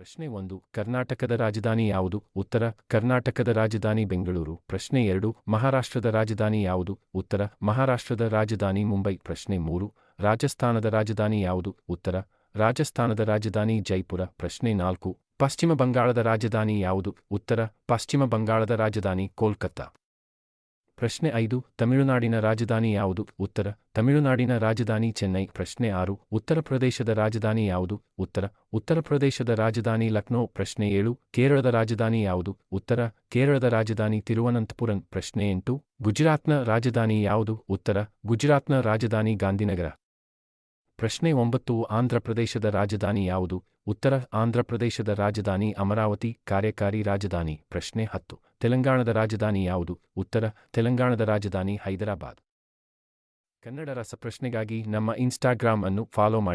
ಪ್ರಶ್ನೆ ಒಂದು, ಕರ್ನಾಟಕದ ರಾಜಧಾನಿ ಯಾವುದು? ಉತ್ತರ, ಕರ್ನಾಟಕದ ರಾಜಧಾನಿ ಬೆಂಗಳೂರು. ಪ್ರಶ್ನೆ ಎರಡು, ಮಹಾರಾಷ್ಟ್ರದ ರಾಜಧಾನಿ ಯಾವುದು? ಉತ್ತರ, ಮಹಾರಾಷ್ಟ್ರದ ರಾಜಧಾನಿ ಮುಂಬೈ. ಪ್ರಶ್ನೆ ಮೂರು, ರಾಜಸ್ಥಾನದ ರಾಜಧಾನಿ ಯಾವುದು? ಉತ್ತರ, ರಾಜಸ್ಥಾನದ ರಾಜಧಾನಿ ಜೈಪುರ. ಪ್ರಶ್ನೆ ನಾಲ್ಕು, ಪಶ್ಚಿಮ ಬಂಗಾಳದ ರಾಜಧಾನಿ ಯಾವುದು? ಉತ್ತರ, ಪಶ್ಚಿಮ ಬಂಗಾಳದ ರಾಜಧಾನಿ ಕೋಲ್ಕತ್ತಾ. ಪ್ರಶ್ನೆ ಐದು, ತಮಿಳುನಾಡಿನ ರಾಜಧಾನಿ ಯಾವುದು? ಉತ್ತರ, ತಮಿಳುನಾಡಿನ ರಾಜಧಾನಿ ಚೆನ್ನೈ. ಪ್ರಶ್ನೆ ಆರು, ಉತ್ತರ ಪ್ರದೇಶದ ರಾಜಧಾನಿ ಯಾವುದು? ಉತ್ತರ ಉತ್ತರ ಪ್ರದೇಶದ ರಾಜಧಾನಿ ಲಕ್ನೋ. ಪ್ರಶ್ನೆ ಏಳು, ಕೇರಳದ ರಾಜಧಾನಿ ಯಾವುದು? ಉತ್ತರ, ಕೇರಳದ ರಾಜಧಾನಿ ತಿರುವನಂತಪುರಂ. ಪ್ರಶ್ನೆ ಎಂಟು, ಗುಜರಾತ್ನ ರಾಜಧಾನಿ ಯಾವುದು? ಉತ್ತರ, ಗುಜರಾತ್ನ ರಾಜಧಾನಿ ಗಾಂಧಿನಗರ. ಪ್ರಶ್ನೆ ಒಂಬತ್ತು ಆಂಧ್ರಪ್ರದೇಶದ ರಾಜಧಾನಿ ಯಾವುದು? ಉತ್ತರ ಆಂಧ್ರಪ್ರದೇಶದ ರಾಜಧಾನಿ ಅಮರಾವತಿ, ಕಾರ್ಯಕಾರಿ ರಾಜಧಾನಿ. ಪ್ರಶ್ನೆ ಹತ್ತು, ತೆಲಂಗಾಣದ ರಾಜಧಾನಿ ಯಾವುದು? ಉತ್ತರ, ತೆಲಂಗಾಣದ ರಾಜಧಾನಿ ಹೈದರಾಬಾದ್. ಕನ್ನಡ ರಸಪ್ರಶ್ನೆಗಾಗಿ ನಮ್ಮ ಇನ್ಸ್ಟಾಗ್ರಾಮ್ ಅನ್ನು ಫಾಲೋ ಮಾಡಿ.